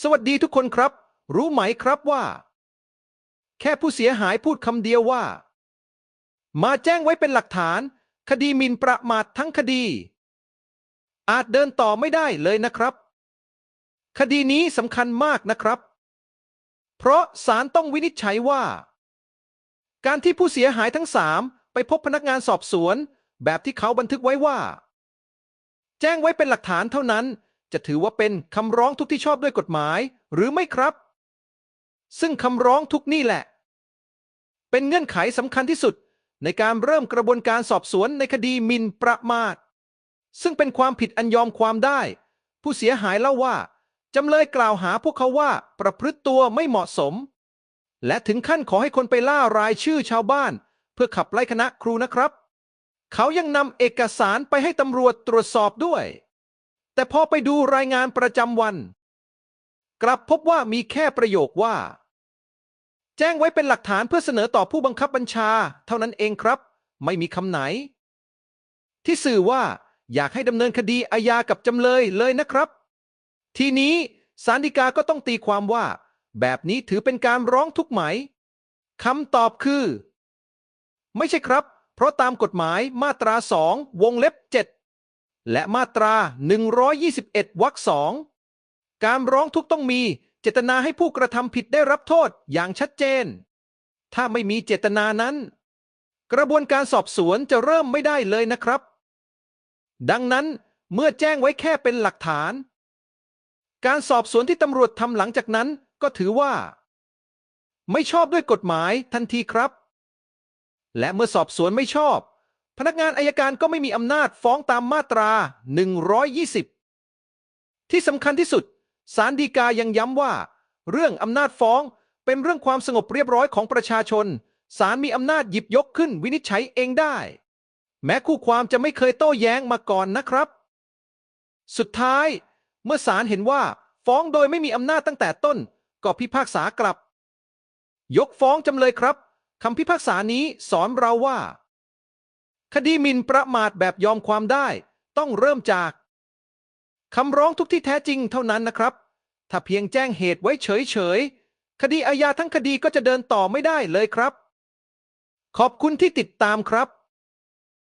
สวัสดีทุกคนครับ รู้ไหมครับว่า แค่ผู้เสียหายพูดคำเดียวว่า มาแจ้งไว้เป็นหลักฐาน คดีหมิ่นประมาททั้งคดี อาจเดินต่อไม่ได้เลยนะครับ คดีนี้สำคัญมากนะครับ เพราะศาลต้องวินิจฉัยว่า การที่ผู้เสียหายทั้งสามไปพบพนักงานสอบสวน แบบที่เขาบันทึกไว้ว่า แจ้งไว้เป็นหลักฐานเท่านั้น จะถือว่าเป็นคำร้องทุกที่ชอบด้วยกฎหมาย หรือไม่ครับ ซึ่งคำร้องทุกนี่แหละ เป็นเงื่อนไขสำคัญที่สุด ในการเริ่มกระบวนการสอบสวนในคดีหมิ่นประมาท ซึ่งเป็นความผิดอันยอมความได้ ผู้เสียหายเล่าว่าจำเลยกล่าวหาพวกเขาว่าประพฤติตัวไม่เหมาะสม และถึงขั้นขอให้คนไปล่ารายชื่อชาวบ้าน เพื่อขับไล่คณะครูนะครับ เขายังนำเอกสารไปให้ตำรวจตรวจสอบด้วย แต่พอไปดูรายงานประจำวัน กลับพบว่ามีแค่ประโยคว่า แจ้งไว้เป็นหลักฐานเพื่อเสนอต่อผู้บังคับบัญชา เท่านั้นเองครับ ไม่มีคำไหน ที่สื่อว่าอยากให้ดำเนินคดีอาญากับจำเลยเลยนะครับ ทีนี้ศาลฎีกาก็ต้องตีความว่า แบบนี้ถือเป็นการร้องทุกข์ไหมคำตอบคือ ไม่ใช่ครับ เพราะตามกฎหมายมาตรา2วงเล็บ7 และมาตรา 121 วรรคสองการร้องทุกข์ต้องมีเจตนาให้ผู้กระทำผิดได้รับโทษอย่างชัดเจน ถ้าไม่มีเจตนานั้น กระบวนการสอบสวนจะเริ่มไม่ได้เลยนะครับ ดังนั้นเมื่อแจ้งไว้แค่เป็นหลักฐาน การสอบสวนที่ตำรวจทำหลังจากนั้นก็ถือว่า ไม่ชอบด้วยกฎหมายทันทีครับ และเมื่อสอบสวนไม่ชอบ พนักงานอายการก็ไม่มีอำนาจฟ้องตามมาตรา 120 ที่สำคัญที่สุดศาลฎีกายังย้ำว่า เรื่องอำนาจฟ้องเป็นเรื่องความสงบเรียบร้อยของประชาชนศาลมีอำนาจหยิบยกขึ้นวินิจฉัยเองได้ แม้คู่ความจะไม่เคยโต้แย้งมาก่อนนะครับ สุดท้าย เมื่อศาลเห็นว่าฟ้องโดยไม่มีอำนาจตั้งแต่ต้น ก็พิพากษากลับ ยกฟ้องจำเลยครับคำพิพากษานี้สอนเราว่า คดีหมิ่นประมาทแบบยอมความได้ ต้องเริ่มจากคำร้องทุกที่แท้จริงเท่านั้นนะครับ ถ้าเพียงแจ้งเหตุไว้เฉยๆ คดีอาญาทั้งคดีก็จะเดินต่อไม่ได้เลยครับ ขอบคุณที่ติดตามครับ